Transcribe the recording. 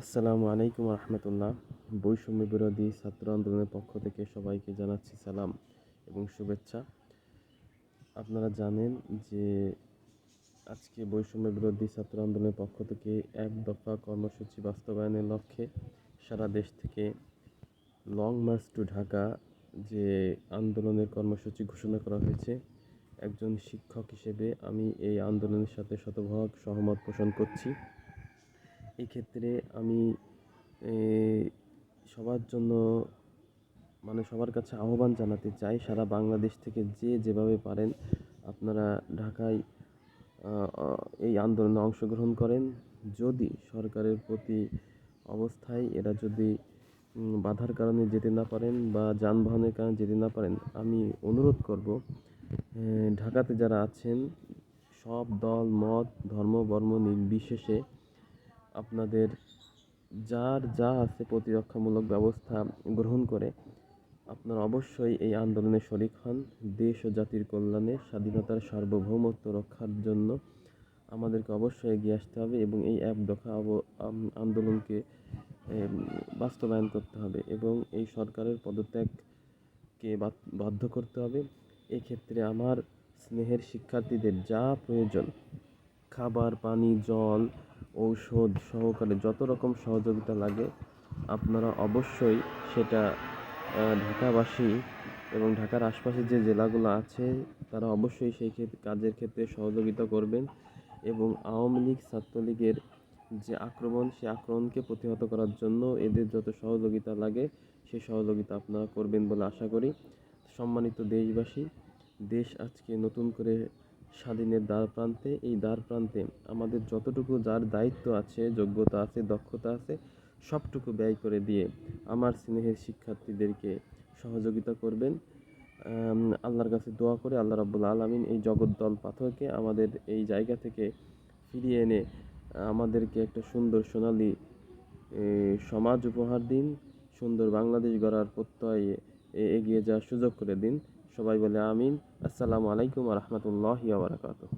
আসসালামু আলাইকুম রহমতুল্লাহ। বৈষম্য বিরোধী ছাত্র আন্দোলনের পক্ষ থেকে সবাইকে জানাচ্ছি সালাম এবং শুভেচ্ছা। আপনারা জানেন যে আজকে বৈষম্য বিরোধী ছাত্র আন্দোলনের পক্ষ থেকে এক দফা কর্মসূচি বাস্তবায়নের লক্ষ্যে সারা দেশ থেকে লং মার্চ টু ঢাকা যে আন্দোলনের কর্মসূচি ঘোষণা করা হয়েছে, একজন শিক্ষক হিসেবে আমি এই আন্দোলনের সাথে শতভাগ সহমত পোষণ করছি। এই ক্ষেত্রে আমি সবার জন্য মানে সবার কাছে আহ্বান জানাতে চাই সারা বাংলাদেশ থেকে যে যেভাবে পারেন আপনারা ঢাকায় এই আন্দোলনে অংশগ্রহণ করেন। যদি সরকারের প্রতি অবস্থায় এরা যদি বাধার কারণে যেতে না পারেন বা যানবাহনের কারণে যেতে না পারেন, আমি অনুরোধ করব ঢাকাতে যারা আছেন, সব দল, মত, ধর্ম, বর্ম নির্বিশেষে আপনাদের যার যা আছে প্রতিরক্ষামূলক ব্যবস্থা গ্রহণ করে, আপনারা অবশ্যই এই আন্দোলনে শরিক হন। দেশ ও জাতির কল্যাণে, স্বাধীনতার সার্বভৌমত্ব রক্ষার জন্য আমাদেরকে অবশ্যই এগিয়ে আসতে হবে এবং এই এক দফা আন্দোলনকে বাস্তবায়ন করতে হবে এবং এই সরকারের পদত্যাগকে বাধ্য করতে হবে। এক্ষেত্রে আমার স্নেহের শিক্ষার্থীদের যা প্রয়োজন, খাবার, পানি, জল ঔষধ সহকারে যত রকম সহযোগিতা লাগে, আপনারা অবশ্যই সেটা ঢাকাবাসী এবং ঢাকার আশপাশে যে জেলাগুলো আছে, তারা অবশ্যই সেই ক্ষেত্রে কাজের ক্ষেত্রে সহযোগিতা করবেন এবং আওয়ামী লীগ ছাত্রলীগের যে আক্রমণ সেই আক্রমণকে প্রতিহত করার জন্য এদের যত সহযোগিতা লাগে সেই সহযোগিতা আপনারা করবেন বলে আশা করি। সম্মানিত দেশবাসী, দেশ আজকে নতুন করে স্বাধীনের দ্বার প্রান্তে, এই দ্বার প্রান্তে আমাদের যতটুকু যার দায়িত্ব আছে, যোগ্যতা আছে, দক্ষতা আছে, সবটুকু ব্যয় করে দিয়ে আমার স্নেহের শিক্ষার্থীদেরকে সহযোগিতা করবেন। আল্লাহর কাছে দোয়া করে আল্লাহ রাব্বুল আলমিন এই জগদ্দল পাথরকে আমাদের এই জায়গা থেকে ফিরিয়ে এনে আমাদেরকে একটা সুন্দর সোনালী সমাজ উপহার দিন, সুন্দর বাংলাদেশ গড়ার প্রত্যয়ে এগিয়ে যাওয়ার সুযোগ করে দিন। সবাই বলে আমিন। আসসালামু আলাইকুম রহমতুল্লাহ বারাকাতুহ।